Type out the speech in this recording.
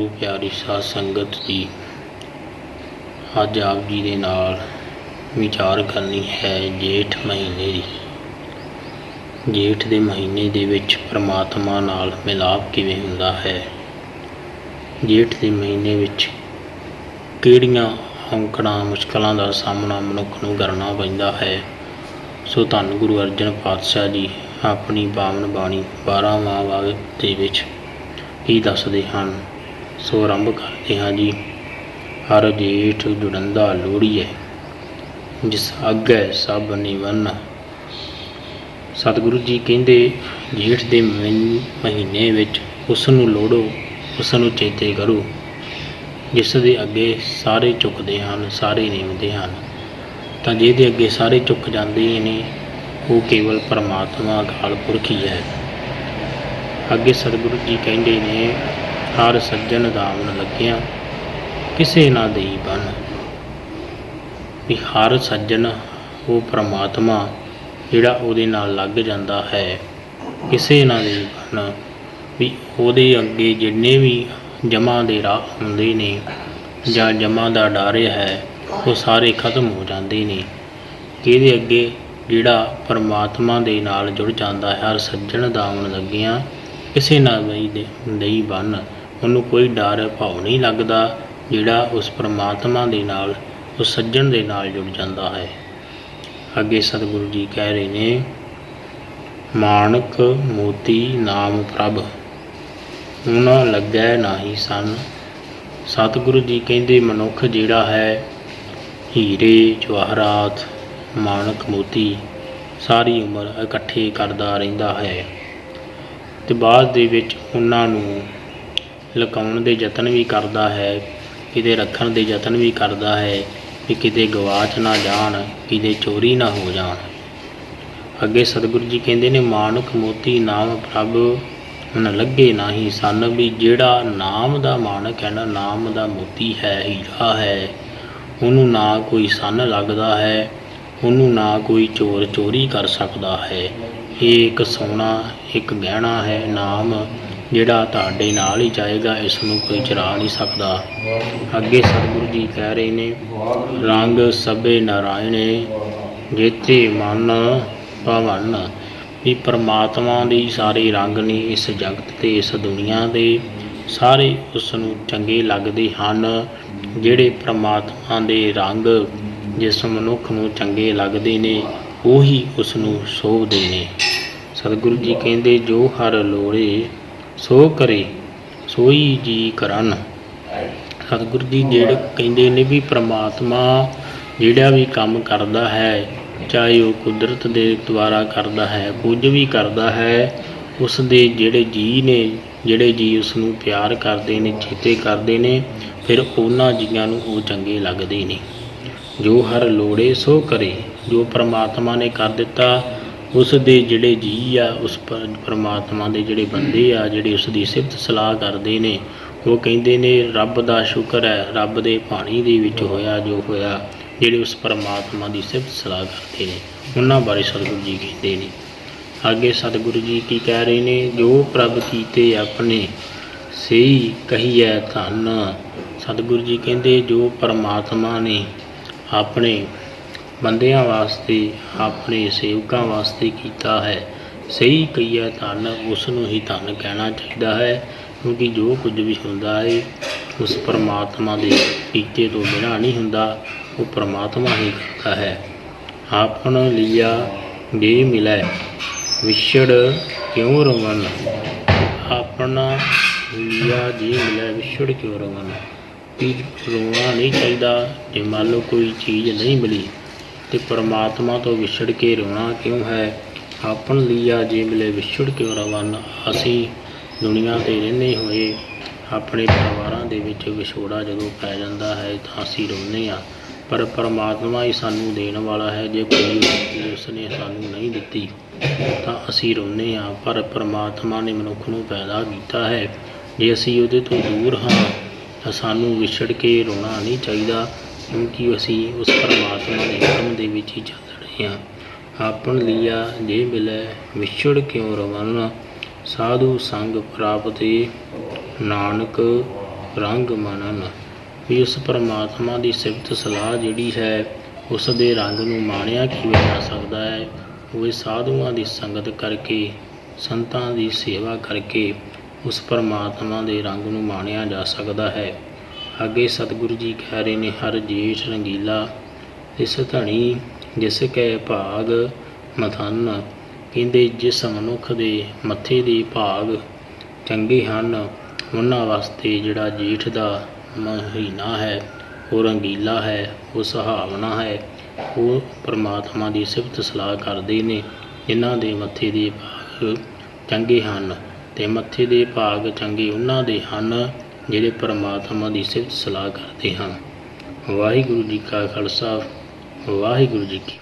ਗੁਰੂ ਪਿਆਰੀ ਸਾਧ ਸੰਗਤ ਜੀ, ਅੱਜ ਆਪ ਜੀ ਦੇ ਨਾਲ ਵਿਚਾਰ ਕਰਨੀ ਹੈ ਜੇਠ ਮਹੀਨੇ ਦੀ। ਜੇਠ ਦੇ ਮਹੀਨੇ ਦੇ ਵਿੱਚ ਪ੍ਰਮਾਤਮਾ ਨਾਲ ਮਿਲਾਪ ਕਿਵੇਂ ਹੁੰਦਾ ਹੈ? ਜੇਠ ਦੇ ਮਹੀਨੇ ਵਿੱਚ ਕਿਹੜੀਆਂ ਔਂਕੜਾਂ ਮੁਸ਼ਕਲਾਂ ਦਾ ਸਾਹਮਣਾ ਮਨੁੱਖ ਨੂੰ ਕਰਨਾ ਪੈਂਦਾ ਹੈ? ਸੋ ਧੰਨ ਗੁਰੂ ਅਰਜਨ ਪਾਤਸ਼ਾਹ ਜੀ ਆਪਣੀ ਬਾਵਨ ਬਾਣੀ 12ਵਾਂ ਵਾਗ ਦੇ ਵਿੱਚ ਕੀ ਦੱਸਦੇ ਹਨ। ਸੋ ਆਰੰਭ ਕਰਦੇ ਹਾਂ ਜੀ। ਹਰ ਜੇਠ ਜੁੜੰਦਾ ਲੋੜੀਐ, ਜਿਸ ਅੱਗੇ ਸਭ ਨਿਵਨ। ਸਤਿਗੁਰੂ ਜੀ ਕਹਿੰਦੇ, ਜੇਠ ਦੇ ਮਹੀਨ- ਮਹੀਨੇ ਵਿੱਚ ਉਸ ਨੂੰ ਲੋੜੋ ਉਸ ਨੂੰ ਚੇਤੇ ਕਰੋ। ਜਿਸ ਦੇ ਅੱਗੇ ਸਾਰੇ ਝੁਕਦੇ ਹਨ, ਸਾਰੇ ਨਿਵਦੇ ਹਨ, ਤਾਂ ਜਿਹਦੇ ਅੱਗੇ ਸਾਰੇ ਝੁਕ ਜਾਂਦੇ ਨੇ, ਉਹ ਕੇਵਲ ਪਰਮਾਤਮਾ ਅਕਾਲ ਪੁਰਖ ਹੀ ਹੈ। ਅੱਗੇ ਸਤਿਗੁਰੂ ਜੀ ਕਹਿੰਦੇ ਨੇ ਹਰ ਸੱਜਣ ਦਾਮਨ ਲੱਗਿਆ, ਕਿਸੇ ਨਾ ਦੇਈ ਬਨ ਵੀ ਹਰ ਸੱਜਣ ਉਹ ਪ੍ਰਮਾਤਮਾ ਜਿਹੜਾ ਉਹਦੇ ਨਾਲ ਲੱਗ ਜਾਂਦਾ ਹੈ, ਕਿਸੇ ਨਾ ਦੇਈ ਬਨ ਵੀ ਉਹਦੇ ਅੱਗੇ ਜਿੰਨੇ ਵੀ ਜਮਾ ਦੇ ਰਾਹ ਹੁੰਦੇ ਨੇ ਜਾਂ ਜਮਾ ਦਾ ਡਰ ਹੈ, ਉਹ ਸਾਰੇ ਖਤਮ ਹੋ ਜਾਂਦੇ ਨੇ। ਕਿਹਦੇ ਅੱਗੇ ਜਿਹੜਾ ਪਰਮਾਤਮਾ ਦੇ ਨਾਲ ਜੁੜ ਜਾਂਦਾ ਹੈ, ਹਰ ਸੱਜਣ ਦਾਮਨ ਲੱਗਿਆ, ਕਿਸੇ ਨਾਲ ਨਹੀਂ ਦੇ ਨਹੀਂ ਉਹਨੂੰ ਕੋਈ ਡਰ, ਭਾਉ ਨਹੀਂ ਲੱਗਦਾ, ਜਿਹੜਾ ਉਸ ਪ੍ਰਮਾਤਮਾ ਦੇ ਨਾਲ, ਉਸ ਸੱਜਣ ਦੇ ਨਾਲ ਜੁੜ ਜਾਂਦਾ ਹੈ। ਅੱਗੇ ਸਤਿਗੁਰੂ ਜੀ ਕਹਿ ਰਹੇ ਨੇ, ਮਾਨਕ ਮੋਤੀ ਨਾਮ ਪ੍ਰਭ ਉਹਨਾਂ ਲੱਗੈ ਨਾਹੀ ਸਨ। ਸਤਿਗੁਰੂ ਜੀ ਕਹਿੰਦੇ, ਮਨੁੱਖ ਜਿਹੜਾ ਹੈ, ਹੀਰੇ, ਜਵਾਹਰਾਤ, ਮਾਨਕ ਮੋਤੀ, ਸਾਰੀ ਉਮਰ ਇਕੱਠੇ ਕਰਦਾ ਰਹਿੰਦਾ ਹੈ। ਤੇ ਬਾਅਦ ਦੇ ਵਿੱਚ ਉਹਨਾਂ ਨੂੰ ਲੁਕਾਉਣ ਦੇ ਯਤਨ ਵੀ ਕਰਦਾ ਹੈ, ਕਿਤੇ ਰੱਖਣ ਦੇ ਯਤਨ ਵੀ ਕਰਦਾ ਹੈ ਕਿ ਕਿਤੇ ਗਵਾਚ ਨਾ ਜਾਣ, ਕਿਤੇ ਚੋਰੀ ਨਾ ਹੋ ਜਾਣ। ਅੱਗੇ ਸਤਿਗੁਰੂ ਜੀ ਕਹਿੰਦੇ ਨੇ ਮਾਨਕ ਮੋਤੀ ਨਾਮ ਪ੍ਰਭ ਨ ਲੱਗੇ ਨਾਹੀ ਸਨ ਵੀ ਜਿਹੜਾ ਨਾਮ ਦਾ ਮਾਨਕ ਹੈ ਨਾ, ਨਾਮ ਦਾ ਮੋਤੀ ਹੈ, ਹੀਰਾ ਹੈ। ਉਹਨੂੰ ਨਾ ਕੋਈ ਸੰਨ ਲੱਗਦਾ ਹੈ, ਉਹਨੂੰ ਨਾ ਕੋਈ ਚੋਰ ਚੋਰੀ ਕਰ ਸਕਦਾ ਹੈ। ਇਹ ਇੱਕ ਸੋਨਾ, ਇੱਕ ਗਹਿਣਾ ਹੈ, ਨਾਮ ਜਿਹੜਾ ਤੁਹਾਡੇ ਨਾਲ ਹੀ ਜਾਏਗਾ, ਇਸ ਨੂੰ ਕੋਈ ਚਰਾ ਨਹੀਂ ਸਕਦਾ। ਅੱਗੇ ਸਤਿਗੁਰੂ ਜੀ ਕਹਿ ਰਹੇ ਨੇ, ਰੰਗ ਸਭੇ ਨਾਰਾਇਣੇ ਜੇਤੇ ਮਨ ਭਵਨ, ਵੀ ਪਰਮਾਤਮਾ ਦੇ ਸਾਰੇ ਰੰਗ ਨੇ ਇਸ ਜਗਤ ਤੇ, ਇਸ ਦੁਨੀਆ ਦੇ। ਸਾਰੇ ਉਸ ਨੂੰ ਚੰਗੇ ਲੱਗਦੇ ਹਨ, ਜਿਹੜੇ ਪਰਮਾਤਮਾ ਦੇ ਰੰਗ ਜਿਸ ਮਨੁੱਖ ਨੂੰ ਚੰਗੇ ਲੱਗਦੇ ਨੇ, ਉਹੀ ਉਸ ਨੂੰ ਸੋਭਦੇ ਨੇ। ਸਤਿਗੁਰੂ ਜੀ ਕਹਿੰਦੇ, ਜੋ ਹਰ ਲੋੜੇ ਸੋ ਕਰੇ, ਸੋਈ ਜੀ ਕਰਨ। ਸਤਿਗੁਰੂ ਜੀ ਜਿਹੜੇ ਕਹਿੰਦੇ ਨੇ ਵੀ ਪ੍ਰਮਾਤਮਾ ਜਿਹੜਾ ਵੀ ਕੰਮ ਕਰਦਾ ਹੈ, ਚਾਹੇ ਉਹ ਕੁਦਰਤ ਦੇ ਦੁਆਰਾ ਕਰਦਾ ਹੈ, ਕੁਝ ਵੀ ਕਰਦਾ ਹੈ ਉਸ ਦੇ ਜਿਹੜੇ ਜੀ ਨੇ, ਜਿਹੜੇ ਜੀ ਉਸ ਨੂੰ ਪਿਆਰ ਕਰਦੇ ਨੇ, ਚੇਤੇ ਕਰਦੇ ਨੇ, ਫਿਰ ਉਹਨਾਂ ਜੀਆਂ ਨੂੰ ਉਹ ਚੰਗੇ ਲੱਗਦੇ ਨੇ। ਜੋ ਹਰ ਲੋੜੇ ਸੋ ਕਰੇ, ਜੋ ਪ੍ਰਮਾਤਮਾ ਨੇ ਕਰ ਦਿੱਤਾ ਉਸ ਦੇ ਜਿਹੜੇ ਜੀ ਆ, ਉਸ ਪਰਮਾਤਮਾ ਦੇ ਜਿਹੜੇ ਬੰਦੇ ਆ, ਜਿਹੜੇ ਉਸ ਦੀ ਸਿਫਤ ਸਲਾਹ ਕਰਦੇ ਨੇ, ਉਹ ਕਹਿੰਦੇ ਨੇ, ਰੱਬ ਦਾ ਸ਼ੁਕਰ ਹੈ, ਰੱਬ ਦੇ ਪਾਣੀ ਦੇ ਵਿੱਚ ਹੋਇਆ ਜੋ ਹੋਇਆ, ਜਿਹੜੇ ਉਸ ਪਰਮਾਤਮਾ ਦੀ ਸਿਫਤ ਸਲਾਹ ਕਰਦੇ ਨੇ। ਉਹਨਾਂ ਬਾਰੇ ਸਤਿਗੁਰੂ ਜੀ ਕਹਿੰਦੇ ਨੇ। ਅੱਗੇ ਸਤਿਗੁਰੂ ਜੀ ਕੀ ਕਹਿ ਰਹੇ ਨੇ, ਜੋ ਪ੍ਰਭ ਕੀਤੇ ਆਪਣੇ, ਸਹੀ ਕਹੀਐ ਧੰਨ। ਸਤਿਗੁਰੂ ਜੀ ਕਹਿੰਦੇ, ਜੋ ਪਰਮਾਤਮਾ ਨੇ ਆਪਣੇ ਬੰਦਿਆਂ ਵਾਸਤੇ, ਆਪਣੇ ਸੇਵਕਾਂ ਵਾਸਤੇ ਕੀਤਾ ਹੈ। ਸਹੀ ਕਹੀਐ ਧੰਨ, ਉਸ ਨੂੰ ਹੀ ਧਨ ਕਹਿਣਾ ਚਾਹੀਦਾ ਹੈ, ਕਿਉਂਕਿ ਜੋ ਕੁਝ ਵੀ ਹੁੰਦਾ ਹੈ ਉਸ ਪਰਮਾਤਮਾ ਦੇ ਕੀਤੇ ਤੋਂ ਬਿਨਾਂ ਨਹੀਂ ਹੁੰਦਾ, ਉਹ ਪਰਮਾਤਮਾ ਹੀ ਕਰਦਾ ਹੈ। ਆਪਨ ਲਿਆ ਜੇ ਮਿਲੈ, ਵਿਛੜ ਕਿਉਂ ਰਵਨ? ਆਪਣਾ ਲਿਆ ਜੀ ਮਿਲੈ, ਵਿਛੜ ਕਿਉਂ ਰਵਨ? ਵੀ ਰੋਣਾ ਨਹੀਂ ਚਾਹੀਦਾ, ਜੇ ਮੰਨ ਲਓ ਕੋਈ ਚੀਜ਼ ਨਹੀਂ ਮਿਲੀ। ਤੇ ਪਰਮਾਤਮਾ ਤੋਂ ਵਿਛੜ ਕੇ ਰੋਣਾ ਕਿਉਂ ਹੈ? ਆਪਨ ਲਿਆ ਜੇ ਮਿਲੇ ਵਿਛੜ ਕਿਉਂ ਰਵਨ? ਅਸੀਂ ਦੁਨੀਆ ਤੇ ਰਹਿੰਦੇ ਹੋਏ ਆਪਣੇ ਪਰਿਵਾਰਾਂ ਦੇ ਵਿੱਚ ਵਿਛੋੜਾ ਜਦੋਂ ਪੈ ਜਾਂਦਾ ਹੈ ਤਾਂ ਅਸੀਂ ਰੋਂਦੇ ਹਾਂ। ਪਰ ਪਰਮਾਤਮਾ ਹੀ ਸਾਨੂੰ ਦੇਣ ਵਾਲਾ ਹੈ। ਜੇ ਕੋਈ ਚੀਜ਼ ਉਸਨੇ ਸਾਨੂੰ ਨਹੀਂ ਦਿੱਤੀ ਤਾਂ ਅਸੀਂ ਰੋਂਦੇ ਹਾਂ। ਪਰ ਪਰਮਾਤਮਾ ਨੇ ਮਨੁੱਖ ਨੂੰ ਪੈਦਾ ਕੀਤਾ ਹੈ। ਜੇ ਅਸੀਂ ਉਹਦੇ ਤੋਂ ਦੂਰ ਹਾਂ ਤਾਂ ਸਾਨੂੰ ਵਿਛੜ ਕੇ ਰੋਣਾ ਨਹੀਂ ਚਾਹੀਦਾ। ਕਿਉਂਕਿ ਅਸੀਂ ਉਸ ਪਰਮਾਤਮਾ ਦੇ ਹੁਕਮ ਦੇ ਵਿੱਚ ਹੀ ਚੱਲ ਰਹੇ ਹਾਂ। ਆਪਣ ਲਿਆ ਜੇ ਮਿਲੈ, ਵਿਛੜ ਕਿਉ ਰਵਨ? ਸਾਧੂ ਸੰਗ ਪ੍ਰਾਪਤੇ ਨਾਨਕ ਰੰਗ ਮਨਨ। ਵੀ ਉਸ ਪਰਮਾਤਮਾ ਦੀ ਸਿਫਤ ਸਲਾਹ ਜਿਹੜੀ ਹੈ, ਉਸ ਦੇ ਰੰਗ ਨੂੰ ਮਾਣਿਆ ਕਿਵੇਂ ਜਾ ਸਕਦਾ ਹੈ? ਉਹ ਸਾਧੂਆਂ ਦੀ ਸੰਗਤ ਕਰਕੇ, ਸੰਤਾਂ ਦੀ ਸੇਵਾ ਕਰਕੇ ਉਸ ਪਰਮਾਤਮਾ ਦੇ ਰੰਗ ਨੂੰ ਮਾਣਿਆ ਜਾ ਸਕਦਾ ਹੈ। ਅੱਗੇ ਸਤਿਗੁਰੂ ਜੀ ਕਹਿ ਰਹੇ ਨੇ, ਹਰ ਜੇਠ ਰੰਗੀਲਾ, ਇਸ ਧਣੀ ਜਿਸ ਕੈ ਭਾਗ ਮਥਨ, ਕਹਿੰਦੇ ਜਿਸ ਮਨੁੱਖ ਦੇ ਮੱਥੇ ਦੇ ਭਾਗ ਚੰਗੇ ਹਨ, ਉਹਨਾਂ ਵਾਸਤੇ ਜਿਹੜਾ ਜੇਠ ਦਾ ਮਹੀਨਾ ਹੈ, ਉਹ ਰੰਗੀਲਾ ਹੈ, ਉਹ ਸੁਹਾਵਣਾ ਹੈ, ਉਹ ਪਰਮਾਤਮਾ ਦੀ ਸਿਫਤ ਸਲਾਹ ਕਰਦੇ ਨੇ, ਜਿਨ੍ਹਾਂ ਦੇ ਮੱਥੇ ਦੇ ਭਾਗ ਚੰਗੇ ਹਨ ਤੇ ਮੱਥੇ ਦੇ ਭਾਗ ਚੰਗੇ ਉਹਨਾਂ ਦੇ ਹਨ। ਜਿਹੜੇ ਪਰਮਾਤਮਾ ਦੀ ਸਿਫਤ ਸਲਾਹ ਕਰਦੇ ਹਨ। ਵਾਹਿਗੁਰੂ ਜੀ ਕਾ ਖਾਲਸਾ ਵਾਹਿਗੁਰੂ ਜੀ ਕੀ